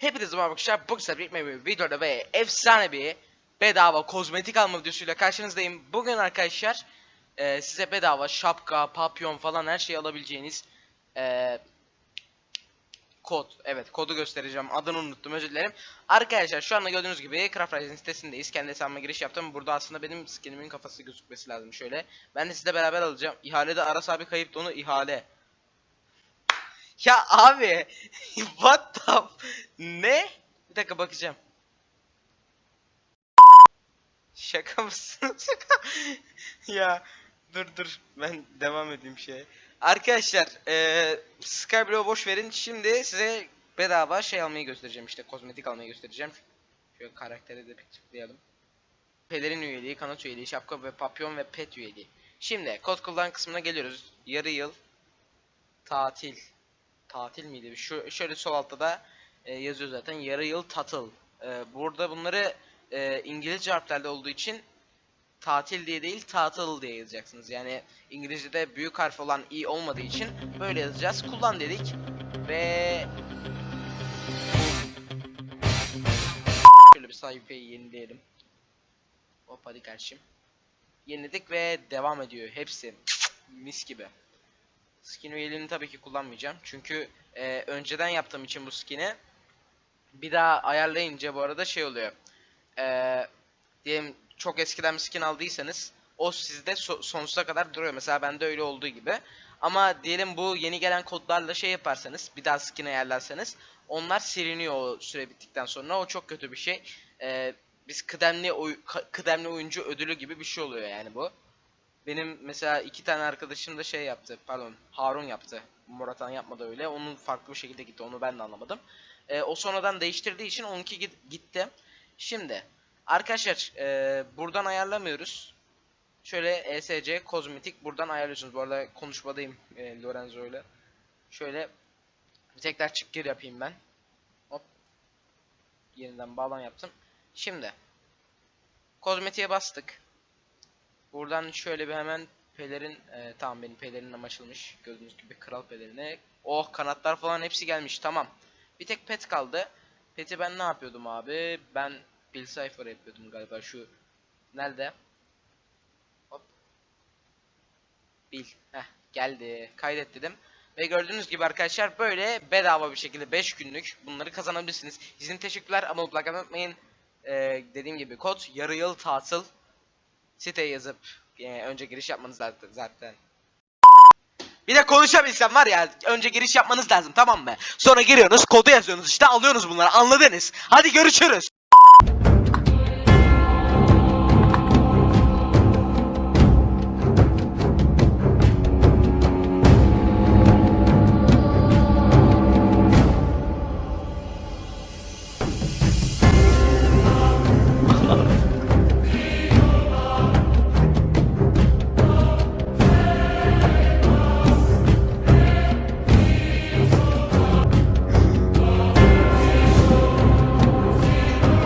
Hepinize merhaba arkadaşlar. Bugün size bir videoda ve efsane bir bedava kozmetik alma videosuyla karşınızdayım. Bugün arkadaşlar e, size bedava şapka, papyon falan her şeyi alabileceğiniz e, kod. Evet kodu göstereceğim. Adını unuttum özür dilerim. Arkadaşlar şu anda gördüğünüz gibi Craft Rise'in sitesindeyiz. Kendi hesabıma giriş yaptım. Burada aslında benim skinimin kafası gözükmesi lazım şöyle. Ben de sizle beraber alacağım. İhalede Aras abi kayıptı onu ihale. Ya abi what the ne? Bir dakika bakacağım. Şaka mısın? Şaka. ya dur dur ben devam edeyim şeye. Arkadaşlar eee Skyblock'u boş verin. Şimdi size bedava şey almayı göstereceğim işte kozmetik almayı göstereceğim. Şöyle karaktere de bir tıklayalım. Pelerin üyeliği, kanat üyeliği, şapka ve papyon ve pet üyeliği. Şimdi kod kullan kısmına geliyoruz. Yarı yıl tatil tatil miydi? Şu şöyle sol altta da e, yazıyor zaten yarı yıl tatıl. E, burada bunları e, İngilizce harflerle olduğu için tatil diye değil tatıl diye yazacaksınız. Yani İngilizce'de büyük harf olan i olmadığı için böyle yazacağız. Kullan dedik ve şöyle bir sayfayı yenileyelim. Hop hadi kardeşim. Yeniledik ve devam ediyor hepsi. Mis gibi. Skin üyeliğini tabii ki kullanmayacağım. Çünkü e, önceden yaptığım için bu skin'i bir daha ayarlayınca bu arada şey oluyor. E, diyelim çok eskiden bir skin aldıysanız o sizde so- sonsuza kadar duruyor. Mesela bende öyle olduğu gibi. Ama diyelim bu yeni gelen kodlarla şey yaparsanız bir daha skin ayarlarsanız onlar siliniyor o süre bittikten sonra. O çok kötü bir şey. E, biz kıdemli oy- kıdemli oyuncu ödülü gibi bir şey oluyor yani bu. Benim mesela iki tane arkadaşım da şey yaptı. Pardon Harun yaptı. Muratan yapmadı öyle. Onun farklı bir şekilde gitti. Onu ben de anlamadım. Ee, o sonradan değiştirdiği için onunki git- gitti. Şimdi arkadaşlar e, buradan ayarlamıyoruz. Şöyle ESC kozmetik buradan ayarlıyorsunuz. Bu arada konuşmadayım e, Lorenzo ile. Şöyle bir tekrar çık gir yapayım ben. Hop. Yeniden bağlan yaptım. Şimdi kozmetiğe bastık. Buradan şöyle bir hemen pelerin e, tamam benim pelerinim açılmış. Gördüğünüz gibi kral pelerini. Oh kanatlar falan hepsi gelmiş tamam. Bir tek pet kaldı. Pet'i ben ne yapıyordum abi? Ben Bill Cipher yapıyordum galiba şu nerede? Hop. Bill. Heh geldi. Kaydet dedim. Ve gördüğünüz gibi arkadaşlar böyle bedava bir şekilde 5 günlük bunları kazanabilirsiniz. İzin teşekkürler ama mutlaka unutmayın. Ee, dediğim gibi kod yarı yıl tatil siteye yazıp e, önce giriş yapmanız zaten. Bir de konuşabilsem var ya önce giriş yapmanız lazım tamam mı? Sonra giriyorsunuz kodu yazıyorsunuz işte alıyorsunuz bunları anladınız. Hadi görüşürüz.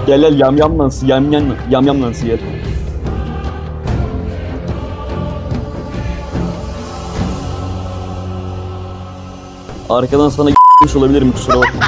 Gel gel yam yam lansı yam yam yam yam lansı gel. Arkadan sana olabilirim kusura bakma.